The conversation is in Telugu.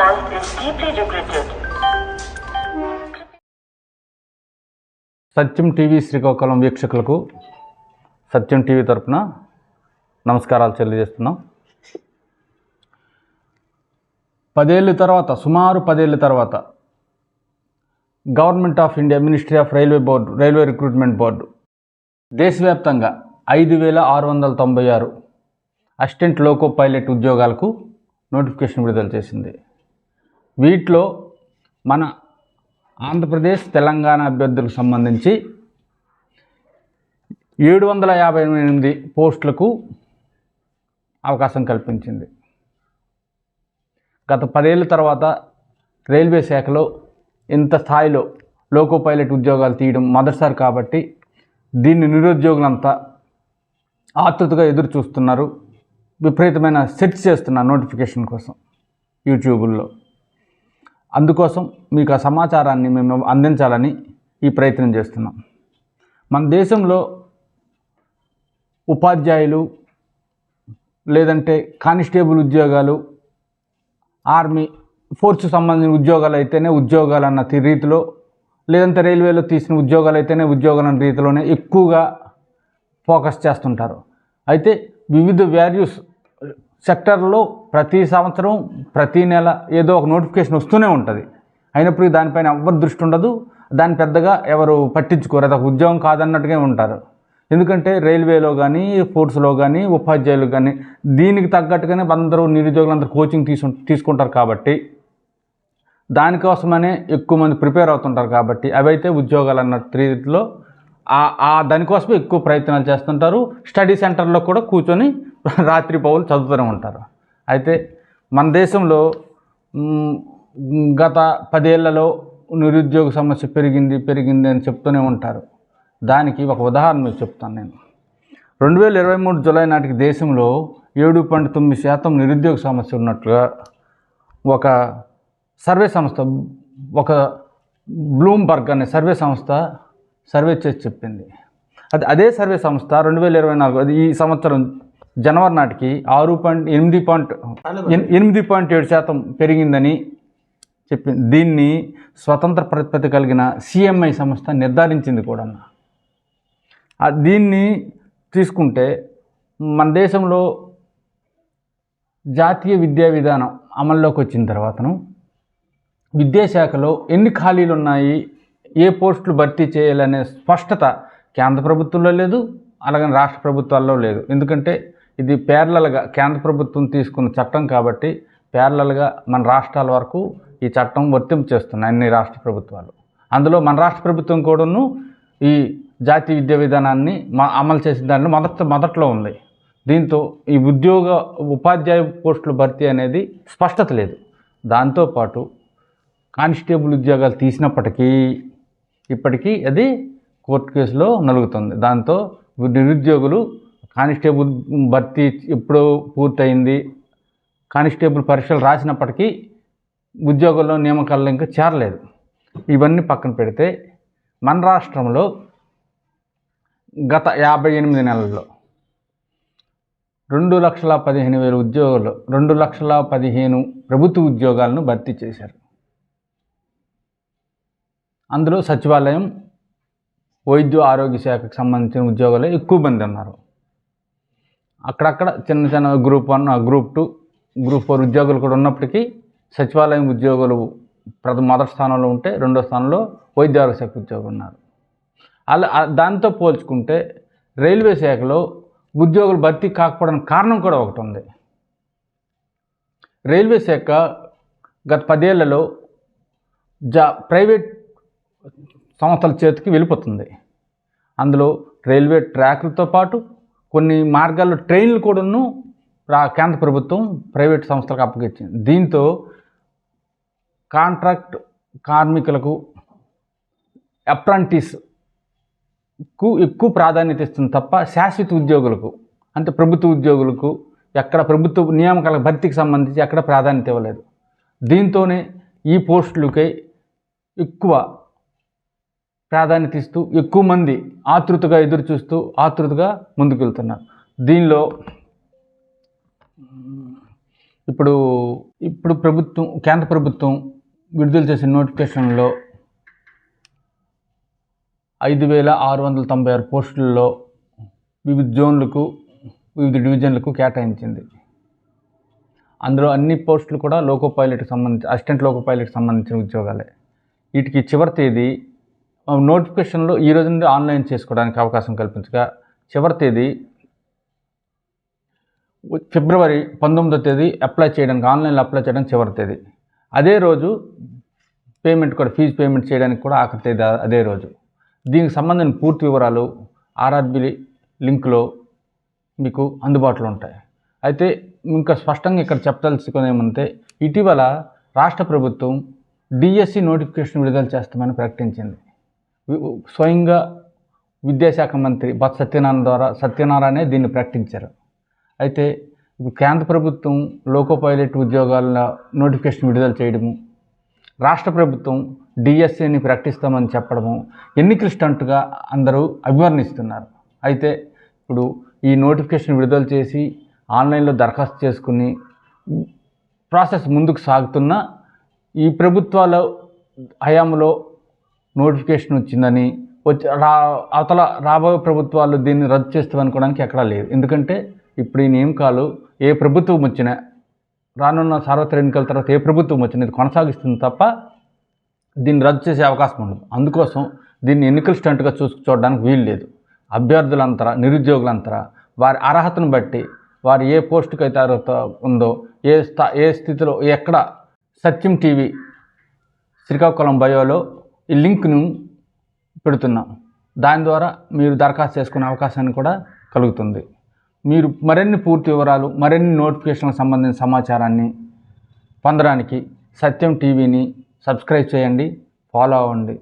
call is deeply regretted. Satyam TV Srikakulam వీక్షకులకు సత్యం టీవీ తరపున నమస్కారాలు తెలియజేస్తున్నాం పదేళ్ళ తర్వాత సుమారు పదేళ్ళ తర్వాత government of India ministry of railway board railway recruitment board దేశవ్యాప్తంగా ఐదు వేల ఆరు వందల తొంభై ఆరు అసిస్టెంట్ లోకో పైలట్ ఉద్యోగాలకు నోటిఫికేషన్ విడుదల చేసింది వీటిలో మన ఆంధ్రప్రదేశ్ తెలంగాణ అభ్యర్థులకు సంబంధించి ఏడు వందల యాభై ఎనిమిది పోస్టులకు అవకాశం కల్పించింది. గత పదేళ్ళ తర్వాత రైల్వే శాఖలో ఇంత స్థాయిలో లోకో పైలట్ ఉద్యోగాలు తీయడం మొదటిసారి కాబట్టి దీన్ని నిరుద్యోగులంతా ఆతృతగా ఎదురు చూస్తున్నారు విపరీతమైన సెర్చ్ చేస్తున్నారు నోటిఫికేషన్ కోసం యూట్యూబుల్లో. అందుకోసం మీకు ఆ సమాచారాన్ని మేము అందించాలని ఈ ప్రయత్నం చేస్తున్నాం. మన దేశంలో ఉపాధ్యాయులు లేదంటే కానిస్టేబుల్ ఉద్యోగాలు ఆర్మీ ఫోర్స్ సంబంధించిన ఉద్యోగాలు అయితేనే ఉద్యోగాలు అన్న రీతిలో లేదంటే రైల్వేలో తీసిన ఉద్యోగాలు అయితేనే ఉద్యోగాలు అన్న రీతిలోనే ఎక్కువగా ఫోకస్ చేస్తుంటారు. అయితే వివిధ వాల్యూస్ సెక్టర్లో ప్రతి సంవత్సరం ప్రతి నెల ఏదో ఒక నోటిఫికేషన్ వస్తూనే ఉంటుంది. అయినప్పటికీ దానిపైన ఎవరు దృష్టి ఉండదు. దాన్ని పెద్దగా ఎవరు పట్టించుకోరు. అది ఒక ఉద్యోగం కాదన్నట్టుగా ఉంటారు. ఎందుకంటే రైల్వేలో కానీ ఫోర్స్లో కానీ ఉపాధ్యాయులు కానీ దీనికి తగ్గట్టుగానే అందరూ నిరుద్యోగులందరూ కోచింగ్ తీసు తీసుకుంటారు కాబట్టి దానికోసమనే ఎక్కువ మంది ప్రిపేర్ అవుతుంటారు కాబట్టి అవైతే ఉద్యోగాలు అన్న రీతిలో ఆ దానికోసమే ఎక్కువ ప్రయత్నాలు చేస్తుంటారు. స్టడీ సెంటర్లో కూడా కూర్చొని రాత్రి పౌలు చదువుతూనే ఉంటారు. అయితే మన దేశంలో గత పదేళ్ళలో నిరుద్యోగ సమస్య పెరిగింది పెరిగింది అని చెప్తూనే ఉంటారు. దానికి ఒక ఉదాహరణ మీకు చెప్తాను నేను. రెండు వేల ఇరవై మూడు జూలై నాటికి దేశంలో ఏడు పాయింట్ తొమ్మిది శాతం నిరుద్యోగ సమస్య ఉన్నట్లుగా ఒక సర్వే సంస్థ ఒక బ్లూంబర్గ్ అనే సర్వే సంస్థ సర్వే చేసి చెప్పింది. అది అదే సర్వే సంస్థ రెండు వేల ఇరవై నాలుగు అది ఈ సంవత్సరం జనవరి నాటికి ఆరు పాయింట్ ఎనిమిది పాయింట్ ఎన్- ఎనిమిది పాయింట్ ఏడు శాతం పెరిగిందని చెప్పింది దీన్ని స్వతంత్ర ప్రతిపత్తి కలిగిన సిఎంఐ సంస్థ నిర్ధారించింది కూడా. దీన్ని తీసుకుంటే మన దేశంలో జాతీయ విద్యా విధానం అమల్లోకి వచ్చిన తర్వాతను విద్యాశాఖలో ఎన్ని ఖాళీలు ఉన్నాయి ఏ పోస్టులు భర్తీ చేయాలనే స్పష్టత కేంద్ర ప్రభుత్వంలో లేదు అలాగని రాష్ట్ర ప్రభుత్వాల్లో లేదు. ఎందుకంటే ఇది ప్యారలల్గా కేంద్ర ప్రభుత్వం తీసుకున్న చట్టం కాబట్టి ప్యారలల్గా మన రాష్ట్రాల వరకు ఈ చట్టం వర్తింపు చేస్తున్నాయి అన్ని రాష్ట్ర ప్రభుత్వాలు. అందులో మన రాష్ట్ర ప్రభుత్వం కూడాను ఈ జాతీయ విద్యా విధానాన్ని మా అమలు చేసిన దాంట్లో మొదట మొదట్లో ఉంది. దీంతో ఈ ఉద్యోగ ఉపాధ్యాయ పోస్టుల భర్తీ అనేది స్పష్టత లేదు. దాంతోపాటు కానిస్టేబుల్ ఉద్యోగాలు తీసినప్పటికీ ఇప్పటికీ అది కోర్టు కేసులో నలుగుతుంది. దాంతో నిరుద్యోగులు కానిస్టేబుల్ భర్తీ ఎప్పుడో పూర్తయింది. కానిస్టేబుల్ పరీక్షలు రాసినప్పటికీ ఉద్యోగంలో నియామకాల్లో ఇంకా చేరలేదు. ఇవన్నీ పక్కన పెడితే మన రాష్ట్రంలో గత యాభై ఎనిమిది నెలల్లో రెండు లక్షల పదిహేను వేల ఉద్యోగాలు రెండు లక్షల పదిహేను ప్రభుత్వ ఉద్యోగాలను భర్తీ చేశారు. అందులో సచివాలయం వైద్య ఆరోగ్య శాఖకు సంబంధించిన ఉద్యోగాలు ఎక్కువ మంది ఉన్నారు. అక్కడక్కడ చిన్న చిన్న group one group two group four ఉద్యోగులు కూడా ఉన్నప్పటికీ సచివాలయం ఉద్యోగులు ప్రథమ మొదటి స్థానంలో ఉంటే రెండో స్థానంలో వైద్య ఆరోగ్య శాఖ ఉద్యోగులు ఉన్నారు. అలా దాంతో పోల్చుకుంటే రైల్వే శాఖలో ఉద్యోగులు భర్తీ కాకపోవడానికి కారణం కూడా ఒకటి ఉంది. రైల్వే శాఖ గత పదేళ్ళలో జా ప్రైవేట్ సంస్థల చేతికి వెళ్ళిపోతుంది. అందులో రైల్వే ట్రాక్లతో పాటు కొన్ని మార్గాల్లో ట్రైన్లు కూడాను రా కేంద్ర ప్రభుత్వం ప్రైవేట్ సంస్థలకు అప్పగించింది. దీంతో కాంట్రాక్ట్ కార్మికులకు అప్రాంటిస్కు ఎక్కువ ప్రాధాన్యత ఇస్తుంది తప్ప శాశ్వత ఉద్యోగులకు అంటే ప్రభుత్వ ఉద్యోగులకు ఎక్కడ ప్రభుత్వ నియామకాల భర్తీకి సంబంధించి ఎక్కడ ప్రాధాన్యత ఇవ్వలేదు. దీంతోనే ఈ పోస్టులకై ఎక్కువ ప్రాధాన్యత ఇస్తూ ఎక్కువ మంది ఆతృతగా ఎదురు చూస్తూ ఆతృతగా ముందుకు వెళ్తున్నారు దీనిలో ఇప్పుడు ఇప్పుడు ప్రభుత్వం కేంద్ర ప్రభుత్వం విడుదల చేసిన నోటిఫికేషన్లో ఐదు వేల ఆరు వందల తొంభై ఆరు పోస్టుల్లో వివిధ జోన్లకు వివిధ డివిజన్లకు కేటాయించింది. అందులో అన్ని పోస్టులు కూడా లోకో పైలట్కి సంబంధించి అసిస్టెంట్ లోకో పైలట్కి సంబంధించిన ఉద్యోగాలే. వీటికి చివరి తేదీ నోటిఫికేషన్లో ఈ రోజు నుండి ఆన్లైన్ చేసుకోవడానికి అవకాశం కల్పించగా చివరి తేదీ ఫిబ్రవరి పంతొమ్మిదో తేదీ అప్లై చేయడానికి ఆన్లైన్లో అప్లై చేయడానికి చివరి తేదీ. అదే రోజు పేమెంట్ కూడా ఫీజు పేమెంట్ చేయడానికి కూడా ఆఖరి తేదీ అదే రోజు. దీనికి సంబంధించిన పూర్తి వివరాలు ఆర్ఆర్బి లింక్లో మీకు అందుబాటులో ఉంటాయి. అయితే ఇంకా స్పష్టంగా ఇక్కడ చెప్పదలుచుకుని ఏమంటే ఇటీవల రాష్ట్ర ప్రభుత్వం డిఎస్సి నోటిఫికేషన్ విడుదల చేస్తామని ప్రకటించింది. స్వయంగా విద్యాశాఖ మంత్రి బొత్స సత్యనారాయణ ద్వారా సత్యనారాయణే దీన్ని ప్రకటించారు. అయితే కేంద్ర ప్రభుత్వం లోకో పైలట్ ఉద్యోగాల నోటిఫికేషన్ విడుదల చేయడము రాష్ట్ర ప్రభుత్వం డిఎస్సిని ప్రకటిస్తామని చెప్పడము ఎన్నికల స్టంట్గా అందరూ అభివర్ణిస్తున్నారు. అయితే ఇప్పుడు ఈ నోటిఫికేషన్ విడుదల చేసి ఆన్లైన్లో దరఖాస్తు చేసుకుని ప్రాసెస్ ముందుకు సాగుతున్న ఈ ప్రభుత్వాల హయాంలో నోటిఫికేషన్ వచ్చిందని వచ్చి రా అవతల రాబోయే ప్రభుత్వాలు దీన్ని రద్దు చేస్తాం అనుకోవడానికి ఎక్కడా లేదు. ఎందుకంటే ఇప్పుడు ఈ నియమకాలు ఏ ప్రభుత్వం వచ్చినా రానున్న సార్వత్రిక ఎన్నికల తర్వాత ఏ ప్రభుత్వం వచ్చినా ఇది కొనసాగిస్తుంది తప్ప దీన్ని రద్దు చేసే అవకాశం ఉండదు. అందుకోసం దీన్ని ఎన్నికల స్టంట్గా చూసు చూడడానికి వీలు లేదు. అభ్యర్థులంతరా నిరుద్యోగులంతరా వారి అర్హతను బట్టి వారు ఏ పోస్టుకి అయితే అర్హత ఉందో ఏ స్థా ఏ స్థితిలో ఎక్కడ సత్యం టీవీ శ్రీకాకుళం బయోలో ఈ లింక్ను పెడుతున్నాం. దాని ద్వారా మీరు దరఖాస్తు చేసుకునే అవకాశాన్ని కూడా కలుగుతుంది. మీరు మరిన్ని పూర్తి వివరాలు మరిన్ని నోటిఫికేషన్లకు సంబంధించిన సమాచారాన్ని పొందడానికి సత్యం టీవీని సబ్స్క్రైబ్ చేయండి ఫాలో అవ్వండి.